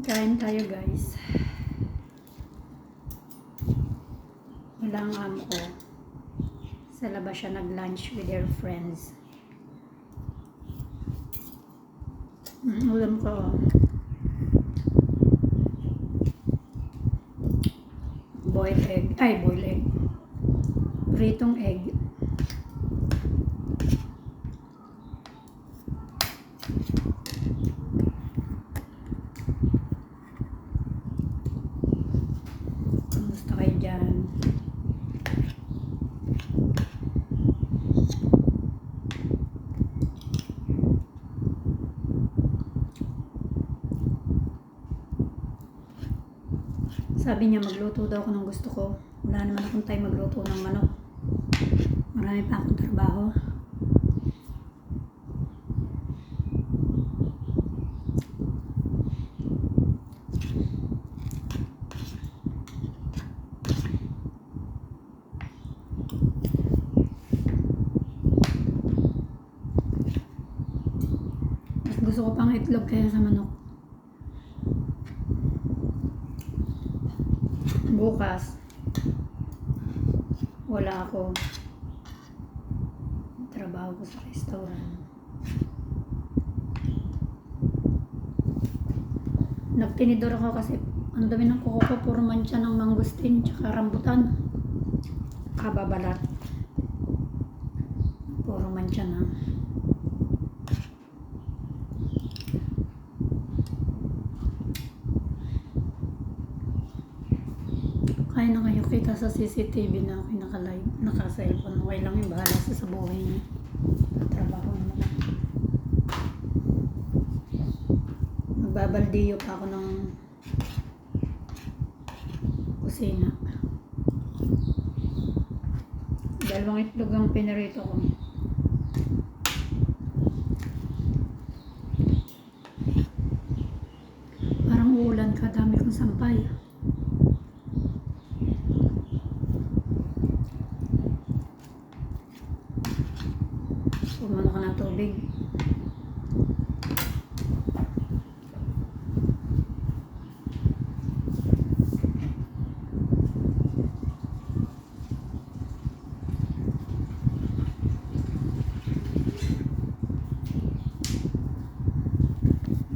Kain tayo guys. Wala amo ko. Sa labas siya nag-lunch with her friends. Mm, ulam ko. Boiled egg. Ay, boiled egg. Pritong egg. Sabi niya magluto daw ako ng gusto ko. Wala naman akong time magluto ng manok. Marami pa akong trabaho. Gusto ko pang itlog kaya sa manok. Bukas, wala ako. Trabaho ko sa restaurant. Nagtinidor ako kasi ang dami ng kuko ko, puro mancha ng mangustin tsaka rambutan. Kababalat. Puro mancha na. Kaya na kayo kita sa CCTV na ako naka-live, naka-cellphone. Okay lang yung bahala sa sa buhay niya. Trabaho naman. Magbabaldiyo pa ako ng kusina. Dalawang itlog ang pinarito ko. Parang uulan ka, dami kong sampay. Pumano ka ng tubig.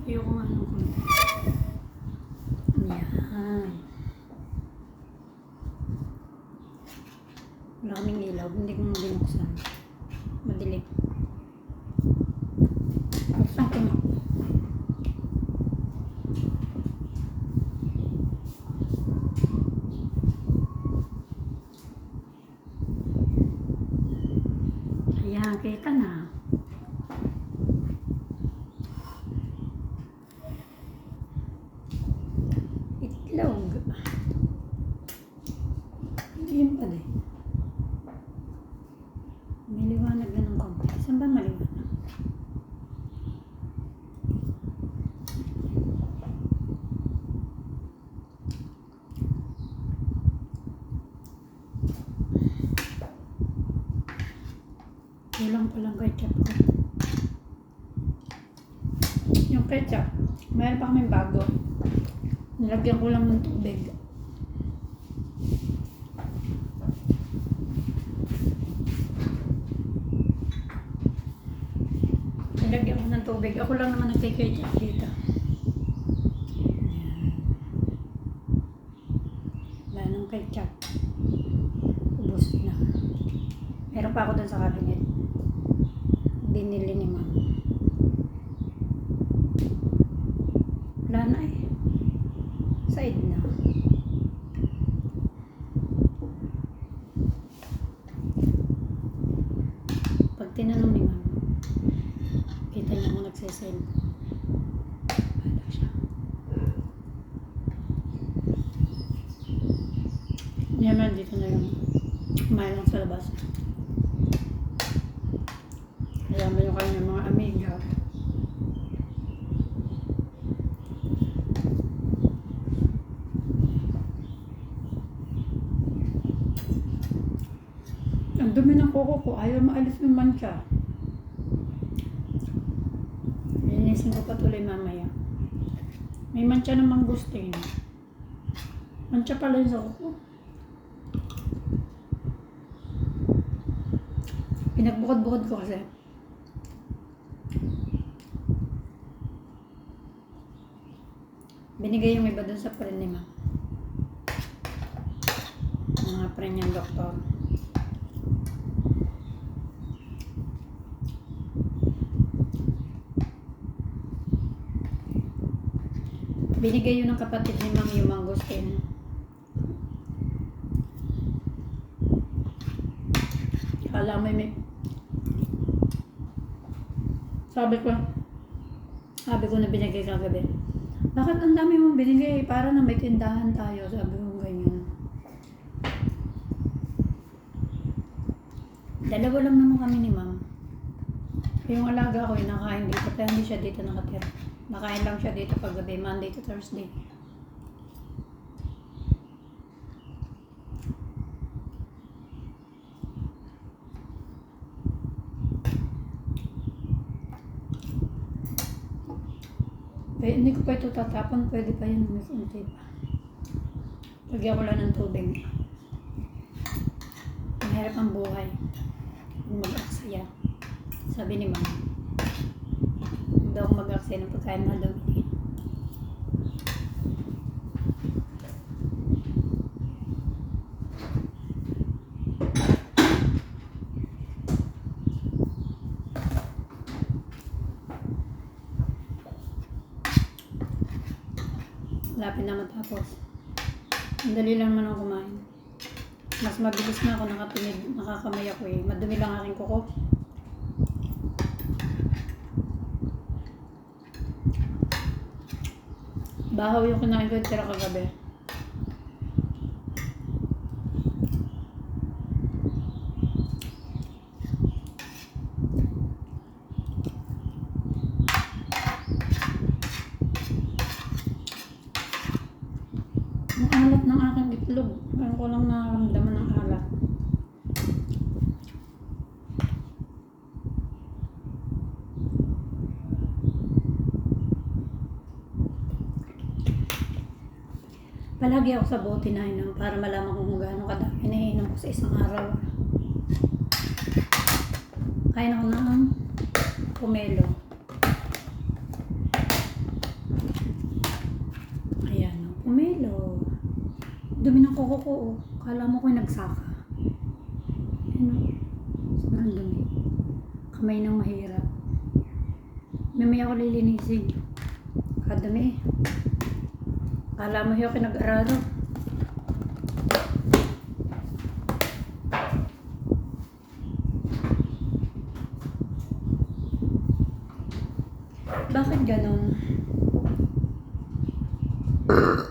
Ayoko nga ng konti. Yan. Wala kaming ilaw. Hindi ko na binuksan. Madilim. Buksan ko na. Ayan, kita na. Itlog. Yun pala eh. May liwanag na ng konti. Saan ba maliwanag? Kulang pa lang ketchup ko. Yung ketchup, meron pa kaming bago. Nilagyan ko lang ng tubig. Nilagyan ko ng tubig. Ako lang naman nagkiketchup dito. Wala nang ketchup. Ubus na. Meron pa ako dun sa cabinet. Binili ni ma'am. Wala na eh. Side na. Pag tinanong ni ma'am, kita niya ako nagsisend. Wala siya. Yan man, dito na lang. Kumain lang sa labas. Kaya mo yung kanyang mga amiga. Ang dumi ng kuko ko. Ayaw maalis yung mancha. Linisin ko patuloy mamaya. May mancha ng mangustin. Mancha pala yun sa kuko. Pinagbukod-bukod ko kasi. Binigay yung iba dun sa friend ni ma'am. Mga friend niyang doktor. Binigay yun ng kapatid ni ma'am yung mangustin. Kala mo may... Sabi ko, sabi ko na binigay kagabi. Bakit ang dami mong binigay? Para na may tindahan tayo. Sabi ko ganyan. Dalawa lang naman kami ni ma'am. Yung alaga ko, yung nakain dito. Kaya hindi siya dito nakatira. Nakain lang siya dito paggabi, Monday to Thursday. Eh, hindi ko pa ito tatapon. Pwede pa yun. May kunti pa. Lagyan ko lang ng tubig. Mahirap ang buhay. Mag-aksaya. Sabi ni mama. Daw mag-aksaya ng pagkain daw binigyan. Lapit na matapos. Ang dali lang naman ako kumain. Mas mabilis na ako nakatumid, nakakamay ako eh. Madumi lang aking kuko. Bahaw yung kinain ko tira kagabi. Ang alat ng aking itlog. Kaya ko lang nararamdaman ng alat. Palagi ako sa bote na inom para malaman kung gaano kadami naiinom ko sa isang araw. Kain ako ng pomelo. Ayan, pomelo. Dumi ng kuko ko, oh. Kala mo ko nagsaka. Ayan, oh. Sobrang dumi. Kamay ng mahirap. Mamaya ko lilinisin. Kadami eh. Kala mo yung pinag-araro. Bakit ganon?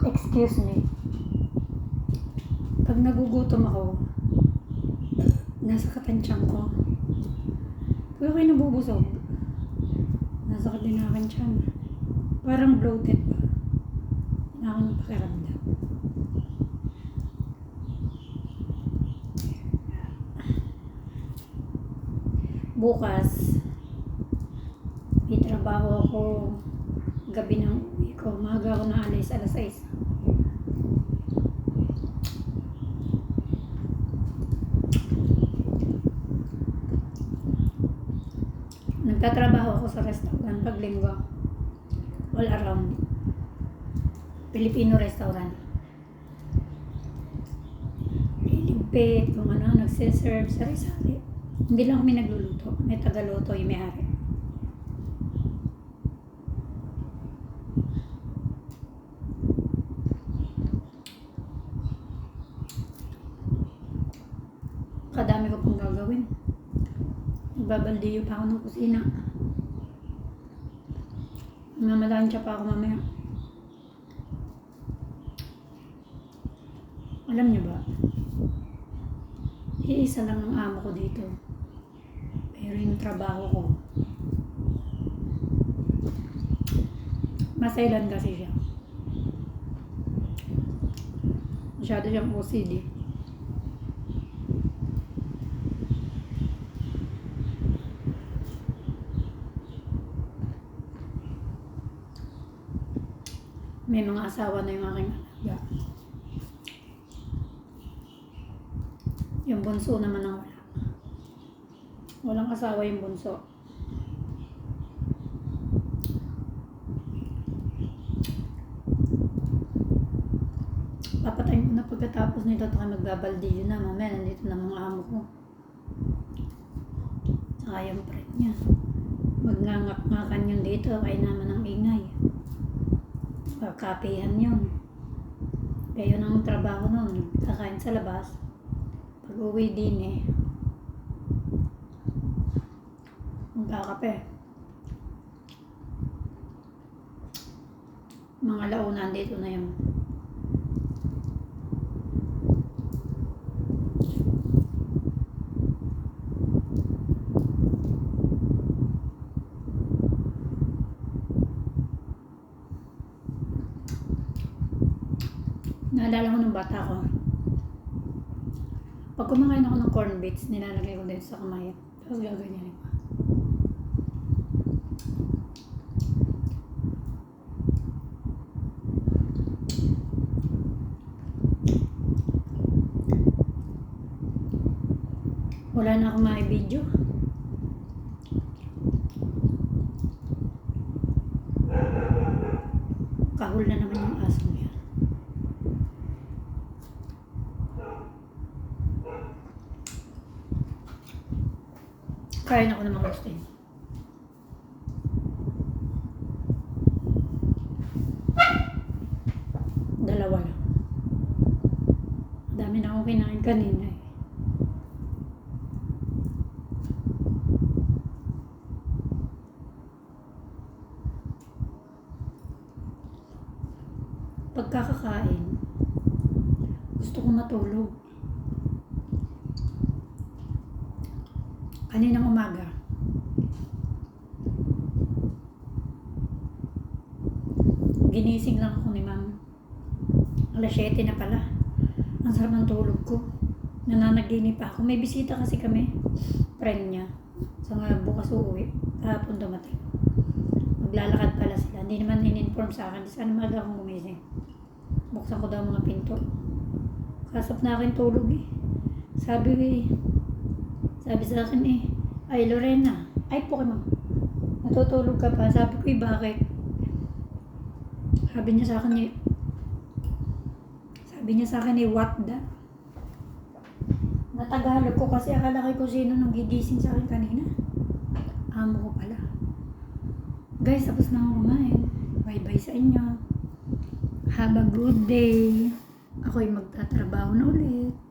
Excuse me. Pag nagugutom ako, nasa katansyang ko. Pag ako'y nabubusog, nasa tiyan. Parang bloated pa. Na ako ng pakiramdam. Bukas, may trabaho ako gabi ng uwi ko. Maga ako na alis, alas 6. Nagtatrabaho ako sa restaurant pag linggo. All around. Filipino restaurant. Liligpit, kung ano, nagsiserve, sari-sari. Hindi lang kami nagluluto. May tagaluto yung may-ari. Kadami ko pang gagawin. Magbabaldiyo pa ako ng kusina. Mamalansya pa ako mamaya. Alam niyo ba? Iisa lang ang amo ko dito. Pero yung trabaho ko, masailan kasi siya. Masyado siyang OCD. May mga asawa na yung aking alaga. Yung bunso naman ang wala. Walang asawa yung bunso. Papatayin ko na pagkatapos nito at ako magbabaldiyo na. Mamaya nandito na mga amo ko. Saka yung friend niya. Magngangat-ngakan yun dito. Kaya naman ang ingay. Kakapihan yun. Kaya yun ang trabaho nun. Kakain sa labas. Uwi din eh. Magkakape. Mga launan dito na yun. Naalala ko nung bata ko. Pag kumakain ako ng corn bits, nilalagay ko dito sa kamay. Tapos gaganyan ko. Wala na akong ma-video. Kahul na naman yung aso niya. Kain ako ng mga gusto niya. Dalawa lang. Dami na akong kinain kanina eh. Pagkakakain, gusto ko matulog. Kaninang umaga, ginising lang ako ni ma'am. Alas 7 na pala. Ang sarap ng tulog ko. Nananaginip ako. May bisita kasi kami. Friend niya. Sa nga bukas uuwi. Kahapon dumating. Maglalakad pala sila. Hindi naman in-inform sa akin. Sana maaga akong gumising. Buksan ko daw mga pinto. Kasap na akin tulog eh. Sabi eh, sabi sa akin eh, ay Lorena, ay po ma'am. Natutulog ka pa. Sabi ko eh, bakit? Sabi niya sa akin eh, sabi niya sa akin eh, what the? Natagalog ko kasi akala ko kung sino nung gigising sa akin kanina. Amo ko pala. Guys, tapos na ako kumain. Bye-bye sa inyo. Have a good day. Ako'y magtatrabaho na ulit.